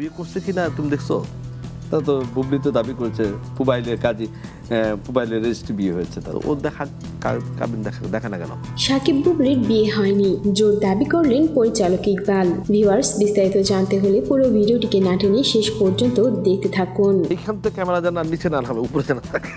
বিয়ে করছে কিনা তুমি দেখছ? তা তো বুবলি তো দাবি করেছে পুবাইলের কাজী পুবাইলের রেজিস্ট্রি বিয়ে হয়েছে তা ও দেখা কা- কাবিন দেখা দেখা না কেন? সাকিব বুবলির বিয়ে হয়নি। জোর দাবি করলেন পরিচালক ইকবাল। ভিউয়ার্স বিস্তারিত জানতে হলে পুরো ভিডিওটিকে না টেনে শেষ পর্যন্ত দেখতে থাকুন। এখান থেকে ক্যামেরা যেন নিচে না হবে উপরে যেন থাকে।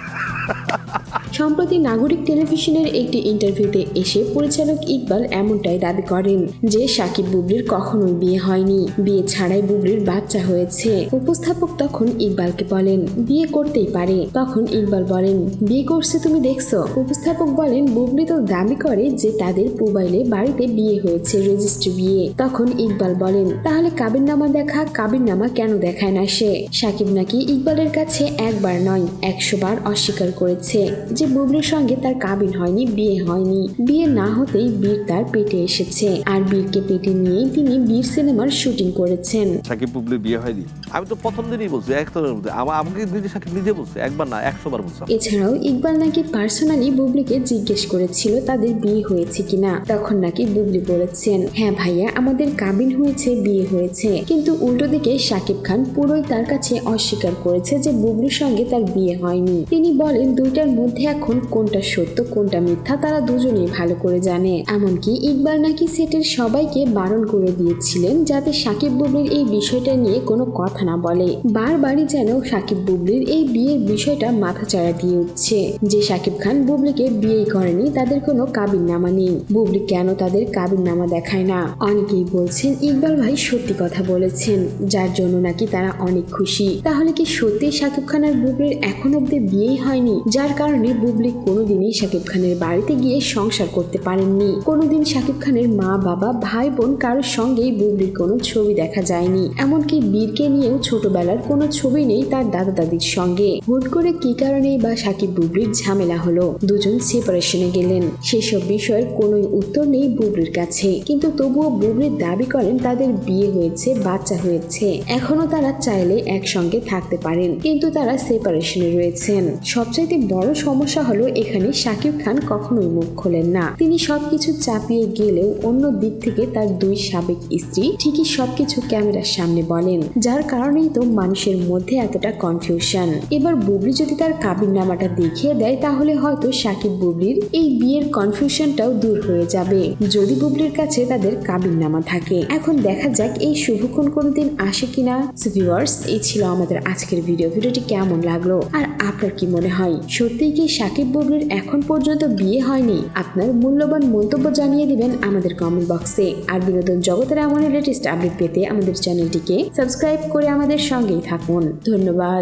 সম্প্রতি নাগরিক টেলিভিশনের একটি ইন্টারভিউতে এসে পরিচালক ইকবাল এমনটাই দাবি করেন যে সাকিব বুবলির কখনোই বিয়ে হয়নি। বিয়ে ছাড়াই বুবলির বাচ্চা হয়েছে। উপস্থাপক তখন ইকবালকে বলেন, বিয়ে করতেই পারে। তখন ইকবাল বলেন, বিয়ে করছে তুমি দেখছ? উপস্থাপক বলেন, বুবলি তো দাবি করে যে তাদের মোবাইলে বাড়িতে বিয়ে হয়েছে, রেজিস্ট্রি বিয়ে। তখন ইকবাল বলেন, তাহলে কাবির নামা দেখা কাবির নামা কেন দেখায় না সে? সাকিব নাকি ইকবালের কাছে একবার নয়, একশো বার অস্বীকার করেছে যে বুবলির সঙ্গে তার কাবিন হয়নি বিয়ে হয়নি। বিয়ে না হতেই বীর তার পেটে এসেছে। আর বীরকে পেটে নিয়েই তিনি বীর সিনেমার শুটিং করেছেন। সাকিব বুবলির বিয়ে হয়নি। আমি তো প্রথম দিনই বলছি একতরের মধ্যে আমাকে নিজে সাকিব নিজে বলছে একবার না একশো বার বলছে এছাড়াও ইকবাল নাকি পার্সোনালি বুবলিকে জিজ্ঞেস করেছিল তাদের বিয়ে হয়েছে কিনা। তখন নাকি বুবলি বলেছেন হ্যাঁ ভাইয়া আমাদের কাবিন হয়েছে বিয়ে হয়েছে। কিন্তু উল্টো দিকে শাকিব খান পুরোই তার কাছে অস্বীকার করেছে যে বুবলির সঙ্গে তার বিয়ে হয়নি। তিনি বলেন দুইটার মধ্যে এখন কোনটা সত্য, কোনটা মিথ্যা তারা দুজনেই ভালো করে জানে। এমনকি ইকবাল নাকি সেটের সবাইকে বারণ করে দিয়েছিলেন যাতে সাকিব বুবলির এই বিষয়টা নিয়ে কোনো কথা না বলে। বারবারই যেন সাকিব বুবলির এই বিয়ের বিষয়টা মাথাচাড়া দিয়ে উঠছে। যে সাকিব খান বুবলিকে বিয়েই করেনি, তাদের কোনো কাবিন নামা নেই। বুবলি কেন তাদের কাবিন নামা দেখায় না? অনেকেই বলছেন ইকবাল ভাই সত্যি কথা বলেছেন, যার জন্য নাকি তারা অনেক খুশি। তাহলে কি সত্যি সাকিব খান আর বুবলির এখন অব্দি বিয়েই হয়নি, যার কারণে বুবলি কোনোদিনই সাকিব খানের বাড়িতে গিয়ে সংসার করতে পারেননি। কোনোদিন শাকিব খানের মা, বাবা, ভাই, বোন কারোর সঙ্গেই বুবলির কোনো ছবি দেখা যায়নি। এমনকি বীরকে নিয়েও ছোটবেলার কোনো ছবি নেই তার দাদা দাদির সঙ্গে। হুট করে কি কারণেই বা শাকিব বুবলির ঝামেলা হলো? দুজন সেপারেশনে গেলেন। সেসব বিষয়ের কোনো উত্তর নেই বুবলির কাছে। কিন্তু তবুও বুবলির দাবি করেন তাদের বিয়ে হয়েছে, বাচ্চা হয়েছে। এখনও তারা চাইলে একসঙ্গে থাকতে পারেন। কিন্তু তারা সেপারেশনে রয়েছেন। সবচাইতে বড় সমস্যা হলো এখানে শাকিব খান কখনোই মুখ খোলেন না। তিনি সবকিছু চাপিয়ে গেলেও অন্য দিক থেকে তার দুই সাবেক স্ত্রী ঠিকই সবকিছু ক্যামেরার সামনে বলেন, যার কারণেই তো মানুষের মধ্যে এতটা কনফিউশন এবার বুবলি যদি তার কাবির নামাটা দেখিয়ে দেয়, তাহলে হয়তো সাকিব বুবলির এই বিয়ের কনফিউশনটাও দূর হয়ে যাবে। যদি বুবলির কাছে তাদের কাবির নামা থাকে। এখন দেখা যাক এই শুভক্ষণ কোনোদিন আসে কিনা। ভিউয়ার্স এই ছিল আমাদের আজকের ভিডিও ভিডিওটি কেমন লাগল? আর আপনার কি মনে হয়? সত্যিই কি সাকিব বগরির এখন পর্যন্ত বিয়ে হয়নি। আপনার মূল্যবান মন্তব্য জানিয়ে দিবেন আমাদের কমেন্ট বক্সে আর বিনোদন জগতের এমন লেটেস্ট আপডেট পেতে আমাদের চ্যানেলটিকে সাবস্ক্রাইব করে আমাদের সঙ্গেই থাকুন। ধন্যবাদ।